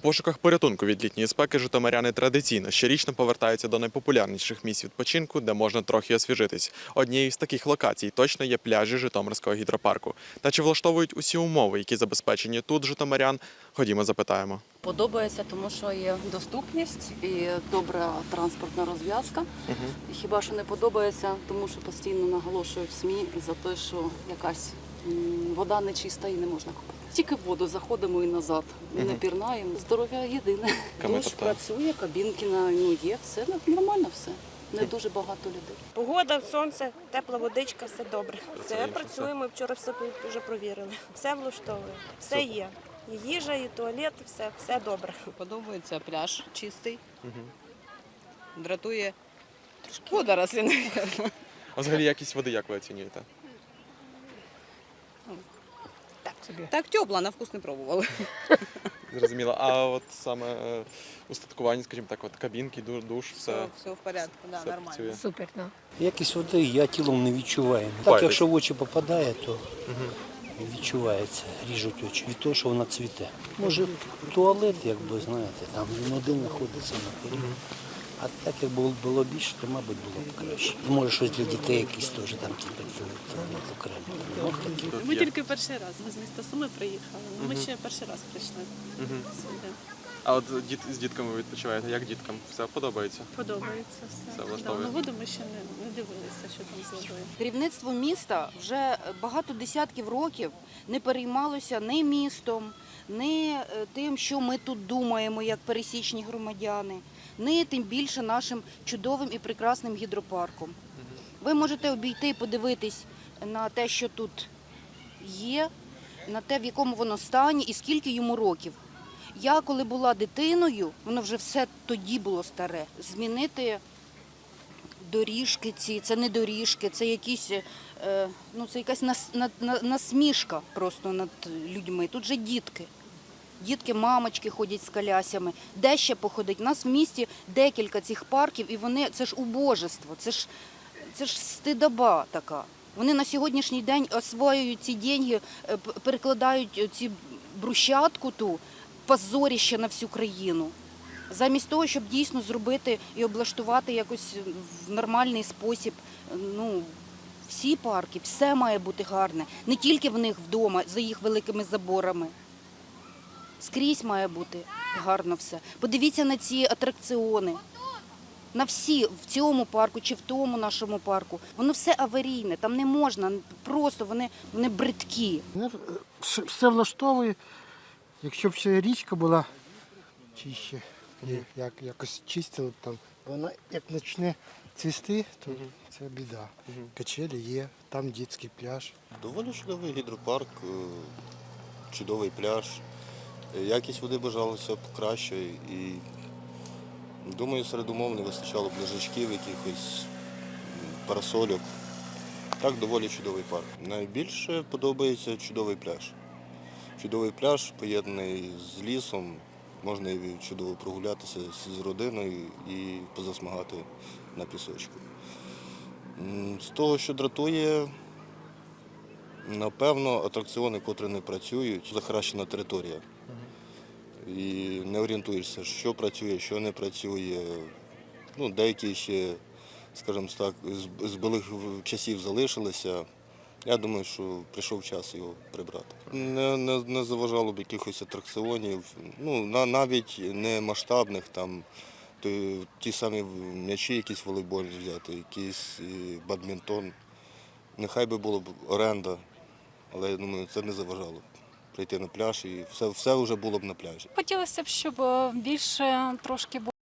У пошуках порятунку від літньої спеки житомиряни традиційно щорічно повертаються до найпопулярніших місць відпочинку, де можна трохи освіжитись. Однією з таких локацій точно є пляжі Житомирського гідропарку. Та чи влаштовують усі умови, які забезпечені тут житомирян? Ходімо, запитаємо. Подобається, тому що є доступність і добра транспортна розв'язка. І Хіба що не подобається, тому що постійно наголошують СМІ за те, що якась вода нечиста і не можна купити. Тільки в воду заходимо і назад. Не Мгм. пірнаємо. Здоров'я єдине. Ками Душ тобто? працює, кабінки на ну, є, все нормально все. Не дуже багато людей. Погода, сонце, тепла водичка, все добре. Все вже працює, ми вчора все вже провірили. Все влаштовує, все є. І їжа, і туалет, все, все добре. Подобається пляж чистий, дратує водорослі, мабуть. А взагалі якість води як ви оцінюєте? Так собі. Так тепло, на вкус не пробували. Зрозуміло. А от саме е, устаткування, скажімо так, от кабінки, ду- душ, Все, все, все в порядку, да, все нормально. працює. Супер, да. Якість води я тілом не відчуваю. Так, якщо в очі попадає, то відчувається, ріжуть очі. Від того, що вона цвіте. Може, туалет, якби знаєте, там він один знаходиться на порі. А так як було, було більше, то, мабуть, було б краще. Може щось для дітей якісь теж там типу, окремо. Ну, такі. Тут Ми тільки перший раз. Ми з міста Суми приїхали. Ну, Ми ще перший раз прийшли сюди. А от діт, з дітками відпочиваєте? Як діткам? Все подобається? Подобається все. Все да, на воду ми ще не, не дивилися, що там з водою. Керівництво міста вже багато десятків років не переймалося ні містом, ні е, тим, що ми тут думаємо, як пересічні громадяни, ні тим більше нашим чудовим і прекрасним гідропарком. Ви можете обійти і подивитись на те, що тут є, на те, в якому воно стані і скільки йому років. Я, коли була дитиною, воно вже все тоді було старе. Змінити доріжки ці, це не доріжки, це якісь, е, ну це якась нас, на, на, насмішка просто над людьми. Тут же дітки. Дітки, мамочки ходять з колясями. Де ще походить? У нас в місті декілька цих парків, і вони це ж убожество, це ж, це ж стидоба така. Вони на сьогоднішній день освоюють ці деньги, е, перекладають ці брусчатку ту позоріще на всю країну. Замість того, щоб дійсно зробити і облаштувати якось в нормальний спосіб, ну, всі парки, все має бути гарне. Не тільки в них вдома, за їх великими заборами. Скрізь має бути гарно все. Подивіться на ці атракціони. На всі в цьому парку чи в тому нашому парку. Воно все аварійне, там не можна, просто вони, вони бридкі. Мене е, все- все влаштовує. Якщо б ще річка була чище, як, якось чистили б там, вона як почне цвісти, то це біда. Качелі є, там дитячий пляж. Доволі чудовий гідропарк, е, чудовий пляж. Якість води бажалося б краще і думаю, серед умов не вистачало б лежачків, якихось парасольок. Так, доволі чудовий парк. Найбільше подобається чудовий пляж. Чудовий пляж поєднаний з лісом. Можна чудово прогулятися з родиною і позасмагати на пісочку. З того, що дратує, Напевно, атракціони, котрі не працюють, захаращена територія. І не орієнтуєшся, що працює, що не працює. Ну, деякі ще, скажімо так, з- былих часів залишилися. Я думаю, що прийшов час його прибрати. Не, не, не заважало б якихось атракціонів, ну, на, навіть не масштабних, там, ті, ті самі м'ячі, якісь волейбольні взяти, якийсь бадмінтон. Нехай би було б оренда, але я думаю, це не заважало б прийти на пляж і все, все вже було б на пляжі. Хотілося б, щоб е, більше трошки